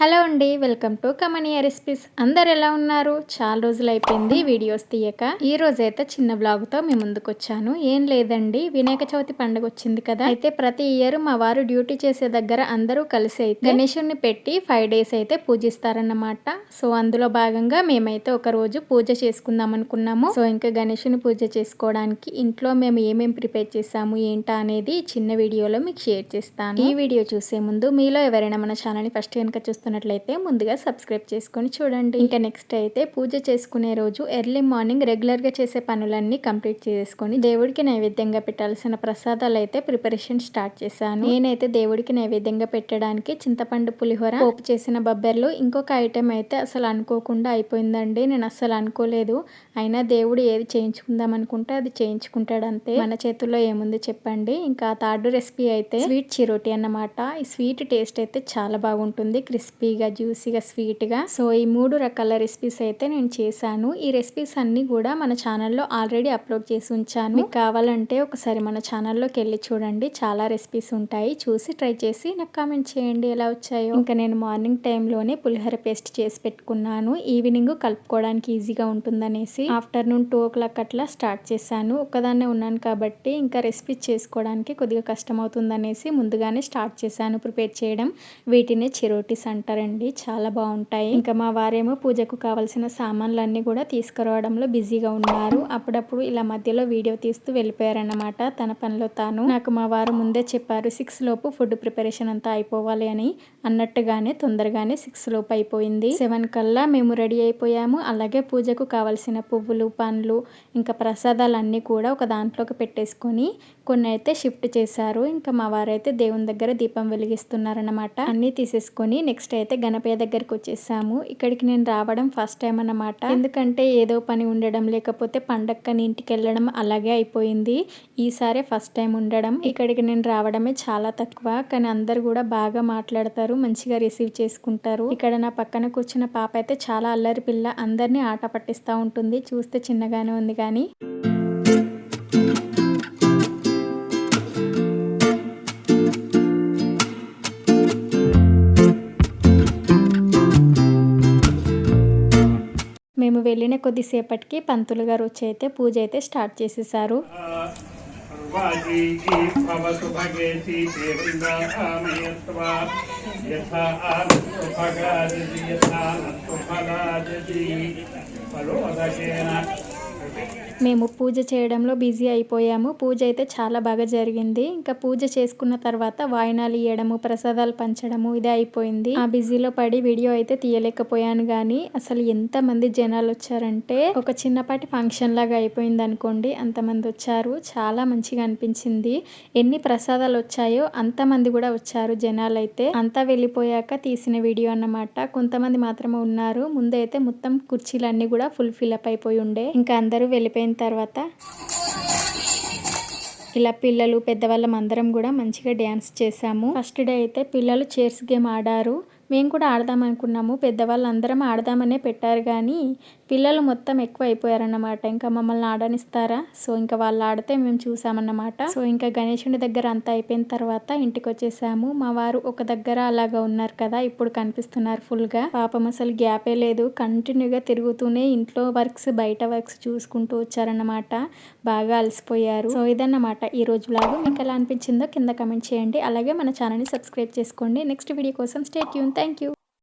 Hello అండి welcome to కమనియా recipes. అందరు ఎలా ఉన్నారు? చాలా రోజులు అయిపోయింది వీడియోస్ తీయక. ఈ రోజైతే చిన్న బ్లాగ్తో మీ ముందుకు వచ్చాను ఏం లేదండి వినాయక చవితి పండుగ వచ్చింది కదా. అయితే ప్రతి ఇయర్ మా వారు డ్యూటీ చేసే దగ్గర అందరూ కలిసి అయితే గణేశుని పెట్టి ఫైవ్ డేస్ అయితే పూజిస్తారన్నమాట. సో అందులో భాగంగా మేమైతే ఒక రోజు పూజ చేసుకుందాం అనుకున్నాము. సో ఇంకా గణేశుని పూజ చేసుకోవడానికి ఇంట్లో మేము ఏమేమి ప్రిపేర్ చేసాము ఏంటా అనేది చిన్న వీడియోలో మీకు షేర్ చేస్తాను. ఈ వీడియో చూసే ముందు మీలో ఎవరైనా మన ఛానల్ని ఫస్ట్ కనుక చూస్తున్నారు చూస్తున్నట్లయితే ముందుగా సబ్స్క్రైబ్ చేసుకొని చూడండి. ఇంకా నెక్స్ట్ అయితే పూజ చేసుకునే రోజు ఎర్లీ మార్నింగ్ రెగ్యులర్గా చేసే పనులన్నీ కంప్లీట్ చేసుకొని దేవుడికి నైవేద్యంగా పెట్టాల్సిన ప్రసాదాలు అయితే ప్రిపరేషన్ స్టార్ట్ చేశాను. నేనైతే దేవుడికి నైవేద్యంగా పెట్టడానికి చింతపండు పులిహోర పోపు చేసిన బబ్బెర్లు ఇంకొక ఐటెం అయితే అసలు అనుకోకుండా అయిపోయిందండి. నేను అసలు అనుకోలేదు. అయినా దేవుడు ఏది చేయించుకుందాం అనుకుంటే అది చేయించుకుంటాడు అంతే. మన చేతుల్లో ఏముంది చెప్పండి. ఇంకా థర్డ్ రెసిపీ అయితే స్వీట్ చిరోటి అన్నమాట. ఈ స్వీట్ టేస్ట్ అయితే చాలా బాగుంటుంది. క్రిస్పీ క్రిస్పీగా జ్యూసీగా స్వీట్గా. సో ఈ మూడు రకాల రెసిపీస్ అయితే నేను చేశాను. ఈ రెసిపీస్ అన్నీ కూడా మన ఛానల్లో ఆల్రెడీ అప్లోడ్ చేసి ఉంచాను. మీకు కావాలంటే ఒకసారి మన ఛానల్లోకి వెళ్ళి చూడండి. చాలా రెసిపీస్ ఉంటాయి. చూసి ట్రై చేసి నాకు కామెంట్ చేయండి ఎలా వచ్చాయో. ఇంకా నేను మార్నింగ్ టైంలోనే పులిహోర పేస్ట్ చేసి పెట్టుకున్నాను. ఈవినింగ్ కలుపుకోవడానికి ఈజీగా ఉంటుందనేసి ఆఫ్టర్నూన్ టూ ఓ క్లాక్ అట్లా స్టార్ట్ చేశాను. ఒక్కదాన్నే ఉన్నాను కాబట్టి ఇంకా రెసిపీ చేసుకోవడానికి కొద్దిగా కష్టం అవుతుందనేసి ముందుగానే స్టార్ట్ చేశాను ప్రిపేర్ చేయడం. వీటినే చిరోటీస్ అంటారు. అంటారండి చాలా బాగుంటాయి. ఇంకా మా వారేమో పూజకు కావాల్సిన సామాన్లన్నీ కూడా తీసుకురావడంలో బిజీగా ఉన్నారు. అప్పుడప్పుడు ఇలా మధ్యలో వీడియో తీస్తూ వెళ్ళిపోయారన్నమాట తన పనిలో తాను. నాకు మా వారు ముందే చెప్పారు సిక్స్ లోపు ఫుడ్ ప్రిపరేషన్ అంతా అయిపోవాలి అని. అన్నట్టుగానే తొందరగానే సిక్స్ లోపు అయిపోయింది. సెవెన్ కల్లా మేము రెడీ అయిపోయాము. అలాగే పూజకు కావాల్సిన పువ్వులు పండ్లు ఇంకా ప్రసాదాలన్నీ కూడా ఒక దాంట్లోకి పెట్టేసుకొని కొన్ని అయితే షిఫ్ట్ చేశారు. ఇంకా మా వారైతే దేవుని దగ్గర దీపం వెలిగిస్తున్నారన్నమాట. అన్నీ తీసేసుకొని నెక్స్ట్ అయితే గణపయ్య దగ్గరికి వచ్చేసాము. ఇక్కడికి నేను రావడం ఫస్ట్ టైం అన్నమాట. ఎందుకంటే ఏదో పని ఉండడం లేకపోతే పండక్కని ఇంటికి వెళ్ళడం అలాగే అయిపోయింది. ఈసారి ఫస్ట్ టైం ఉండడం. ఇక్కడికి నేను రావడమే చాలా తక్కువ. కానీ అందరు కూడా బాగా మాట్లాడతారు మంచిగా రిసీవ్ చేసుకుంటారు. ఇక్కడ నా పక్కన కూర్చున్న పాప అయితే చాలా అల్లరి పిల్ల. అందరినీ ఆట పట్టిస్తూ ఉంటుంది. చూస్తే చిన్నగానే ఉంది కానీ. వెళ్ళిన కొద్దిసేపటికి పంతులు గారు వచ్చి అయితే పూజ అయితే స్టార్ట్ చేసేసారు. యథా మేము పూజ చేయడంలో బిజీ అయిపోయాము. పూజ అయితే చాలా బాగా జరిగింది. ఇంకా పూజ చేసుకున్న తర్వాత వాయినాలు ఇవ్వడము ప్రసాదాలు పంచడము ఇదే అయిపోయింది. ఆ బిజీలో పడి వీడియో అయితే తీయలేకపోయాను కానీ అసలు ఎంత మంది జనాలు వచ్చారంటే ఒక చిన్నపాటి ఫంక్షన్ లాగా అయిపోయింది అనుకోండి అంతమంది వచ్చారు. చాలా మంచిగా అనిపించింది. ఎన్ని ప్రసాదాలు వచ్చాయో అంతమంది కూడా వచ్చారు జనాలు అయితే అంతా వెళ్ళిపోయాక తీసిన వీడియో అన్నమాట. కొంతమంది మాత్రమే ఉన్నారు. ముందైతే మొత్తం కుర్చీలన్నీ కూడా ఫుల్ ఫిల్అప్ అయిపోయి ఉండే. ఇంకా అందరూ వెళ్ళిపోయిన తర్వాత ఇలా పిల్లలు పెద్దవాళ్ళం అందరం కూడా మంచిగా డ్యాన్స్ చేసాము ఫస్ట్ డే అయితే పిల్లలు చైర్స్ గేమ్ ఆడారు. మేము కూడా ఆడదాం అనుకున్నాము పెద్దవాళ్ళు అందరం ఆడదామనే పెట్టారు కానీ పిల్లలు మొత్తం ఎక్కువ అయిపోయారన్నమాట ఇంకా మమ్మల్ని ఆడనిస్తారా? సో ఇంకా వాళ్ళు ఆడితే మేము చూసామన్నమాట. సో ఇంకా గణేషుని దగ్గర అంతా అయిపోయిన తర్వాత ఇంటికి వచ్చేసాము మా వారు ఒక దగ్గర అలాగా ఉన్నారు కదా ఇప్పుడు కనిపిస్తున్నారు ఫుల్గా. పాపం అసలు గ్యాపే లేదు. కంటిన్యూగా తిరుగుతూనే ఇంట్లో వర్క్స్ బయట వర్క్స్ చూసుకుంటూ వచ్చారన్నమాట. బాగా అలసిపోయారు. సో ఇదన్నమాట ఈ రోజు బ్లాగ్ మీకు ఎలా అనిపించిందో కింద కమెంట్ చేయండి. అలాగే మన ఛానల్ని సబ్స్క్రైబ్ చేసుకోండి. నెక్స్ట్ వీడియో కోసం స్టేట్ యూన్ thank you.